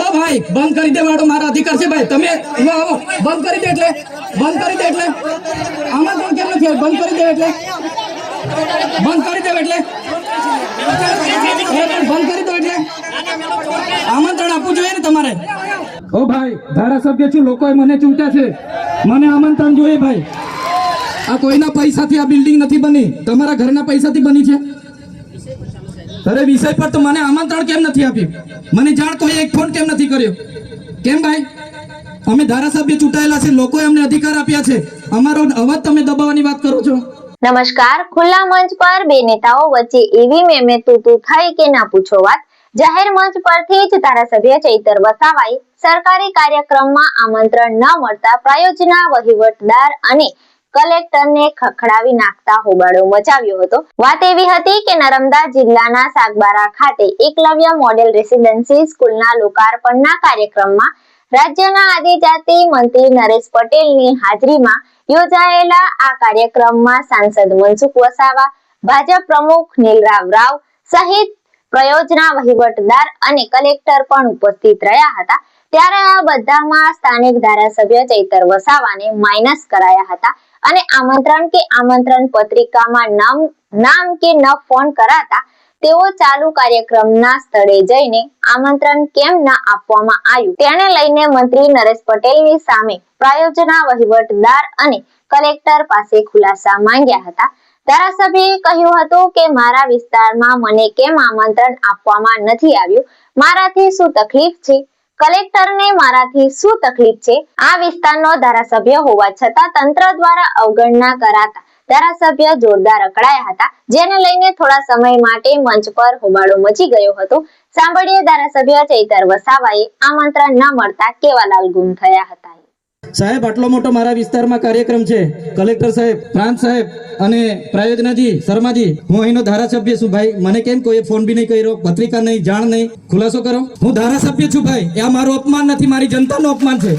ઓ ભાઈ, બંધ કરી દે વાળો મારા અધિકાર છે ભાઈ. તમે આવો બંધ કરી દે એટલે. બંધ કરી દે એટલે. આમંત્રણ કેમ નથી બંધ કરી દે એટલે. બંધ કરી દે એટલે. બંધ કરી દો એટલે. આમંત્રણ આપવું જોઈએ ને તમારે. ઓ ભાઈ, ધારાસભ્ય છું, લોકોએ મને ચૂંટ્યા છે. મને આમંત્રણ જોઈએ ભાઈ. આ કોઈના પૈસાથી આ બિલ્ડિંગ નથી બની. તમારા ઘરના પૈસાથી બની છે. અરે વિષય પર તો મને આમંત્રણ કેમ નથી આપ્યું? મને જાણ તો એક ફોન કેમ નથી કર્યો? કેમ ભાઈ? અમે ધારાસભ્ય ચૂંટાયેલા છે, લોકોએ અમને અધિકાર આપ્યા છે. અમારો અવાજ તમે દબાવવાની વાત કરો છો? નમસ્કાર, ખુલ્લા મંચ પર બે નેતાઓ વચ્ચે એવી મેમે તૂતુ થઈ કે ના પૂછો વાત. જાહેર મંચ પરથી જ ધારાસભ્ય ચૈતર વસાવાએ સરકારી કાર્યક્રમમાં આમંત્રણ ન મળતા પ્રાયોજના વહીવટદાર અને કલેક્ટરને ખખડાવી નાખતા હોબાળો મચાવ્યો હતો. વાત એવી હતી કે નર્મદા જિલ્લાના સાગબારા ખાતે એકલવ્ય મોડેલ રેસિડેન્સી સ્કૂલના લોકાર્પણના કાર્યક્રમમાં રાજ્યના આદિજાતિ મંત્રી નરેશ પટેલની હાજરીમાં યોજાયેલા આ કાર્યક્રમમાં સાંસદ મનસુખ વસાવા, ભાજપ પ્રમુખ નીલરાવ રાવ સહિત પ્રયોજના વહીવટદાર અને કલેક્ટર પણ ઉપસ્થિત રહ્યા હતા. ત્યારે આ બધામાં સ્થાનિક ધારાસભ્ય ચૈતર વસાવાને માઇનસ કરાયા હતા અને આમંત્રણ કે આમંત્રણ પત્રિકામાં નામ નામ કે ન ફોન કરાતા તેઓ ચાલુ કાર્યક્રમના સ્થળે જઈને આમંત્રણ કેમ ના આપવામાં આવ્યું? તેને લઈને મંત્રી નરેશ પટેલની સામે પ્રાયોજના વહીવટદાર અને કલેક્ટર પાસે ખુલાસા માંગ્યા હતા. ધારાસભ્યએ કહ્યું હતું કે, મારા વિસ્તારમાં મને કેમ આમંત્રણ આપવામાં નથી આવ્યું? મારાથી શું તકલીફ છે? કલેક્ટરને મારાથી શું તકલીફ છે? આ વિસ્તારનો ધારાસભ્ય હોવા છતાં તંત્ર દ્વારા અવગણના કરાતા ધારાસભ્ય જોરદાર અકળાયા હતા, જેને લઈને થોડા સમય માટે મંચ પર હોબાળો મચી ગયો હતો. સાંભળીએ ધારાસભ્ય ચૈતર વસાવાએ આમંત્રણ ન મળતા કેવાલાલ ગુમ થયા હતા. સાહેબ, આટલો મોટો મારા વિસ્તારમાં કાર્યક્રમ છે. કલેક્ટર સાહેબ, પ્રાંત સાહેબ અને પ્રાયોજનાજી, શર્માજી, હું અહીંનો ધારાસભ્ય છું ભાઈ. મને કેમ કોઈ ફોન બી નહીં કર્યો, પત્રિકા નહીં, જાણ નહીં? ખુલાસો કરો. હું ધારાસભ્ય છું ભાઈ. એ આ મારું અપમાન નથી, મારી જનતાનું અપમાન છે.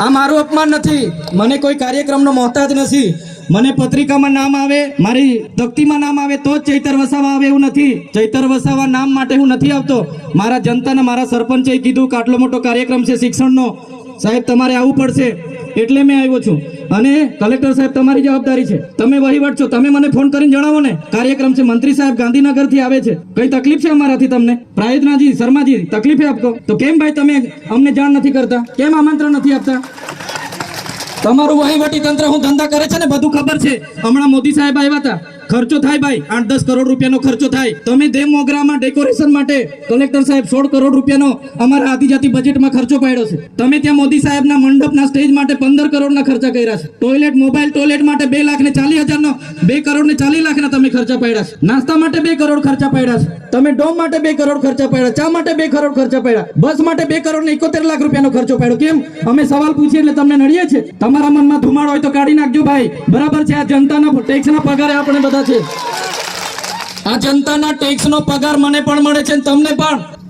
આ મારું અપમાન નથી. મને કોઈ કાર્યક્રમનો મોહતાજ નથી. મને પત્રિકામાં નામ આવે, મારી તકતીમાં નામ આવે, તો જ ચૈતર વસાવા આવે એવું નથી. ચૈતર વસાવા નામ માટે હું નથી આવતો. મારા જનતાને, મારા સરપંચે કીધું કે આટલો મોટો કાર્યક્રમ છે શિક્ષણનો. સાહેબ, તમારે આવવું પડશે. એટલે મેં આવ્યો છું. અને કલેક્ટર સાહેબ, તમારી જવાબદારી છે. તમે વહીવટ છો. તમે મને ફોન કરીને જણાવો ને. કાર્યક્રમ છે. મંત્રી સાહેબ ગાંધીનગરથી આવે છે. કઈ તકલીફ છે અમારાથી તમને? પ્રાયોજનાજી શર્માજી, તકલીફ આપતો તો કેમ ભાઈ તમે અમને જાણ નથી કરતા? કેમ આમંત્રણ નથી આપતા? તમારું વહીવટી તંત્ર હું ધંધા કરે છે ને બધું ખબર છે. હમણાં મોદી સાહેબ આવ્યા હતા. ખર્ચો થાય ભાઈ, આઠ દસ કરોડ રૂપિયાનો ખર્ચો થાય. તમે દેવ ડેકોરેશન માટે કલેક્ટર સાહેબ સોળ કરોડ રૂપિયાનો અમારા આદિજાતિ બજેટમાં ખર્ચો પાડ્યો છે. તમે ત્યાં મોદી સાહેબના મંડપના સ્ટેજ માટે પંદર કરોડના ખર્ચા કર્યા છે. ટોયલેટ મોબાઈલ ટોયલેટ માટે બે લાખ ને ચાલીસ હજારનો, બે કરોડ ને ચાલીસ લાખના તમે ખર્ચા પાડ્યા છે. નાસ્તા માટે બે કરોડ ખર્ચા પાડ્યા છે. તમે ડોમ માટે બે કરોડ ખર્ચા પડ્યા, ચા માટે બે કરોડ ખર્ચા પડ્યા, બસ માટે બે કરોડ ને એકોતેર લાખ રૂપિયાનો ખર્ચો પાડ્યો. કેમ? અમે સવાલ પૂછીએ એટલે તમને નડીએ છે તમારા મનમાં ધુમાડો હોય તો કાઢી નાખજો ભાઈ. બરાબર છે, આ જનતાના ટેક્સના પગારે આપણે બધા છે આ જનતાના ટેક્સનો પગાર મને પણ મળે છે તમને પણ.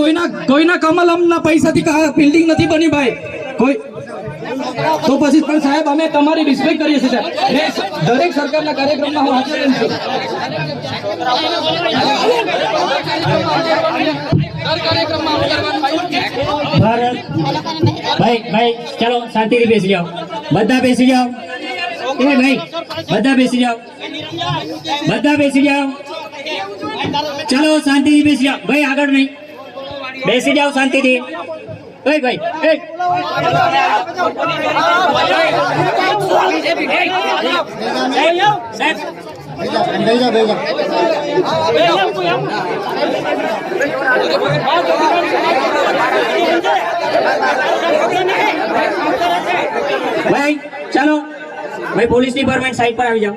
કોઈના કોઈના કમલમના પૈસાથી બિલ્ડિંગ નથી બની ભાઈ. કોઈ તો પછી પણ સાહેબ, અમે તમારી રિસ્પેક્ટ કરીએ છીએ દરેક સરકારના કાર્યક્રમમાં હું હાજર રહું ભાઈ ભાઈ, ચાલો, શાંતિથી બેસી જાઓ. બધા બેસી જાઓ. એ ભાઈ, બધા બેસી જાઓ. બધા બેસી જાઓ. ચાલો, શાંતિથી બેસી જાઓ. ભાઈ, આગળ નહીં. બેસી જાઓ શાંતિથી. ભાઈ ભાઈ ભાઈ ચાલો. ભાઈ પોલીસ ડિપાર્ટમેન્ટ સાઈડ પર આવી જાઓ.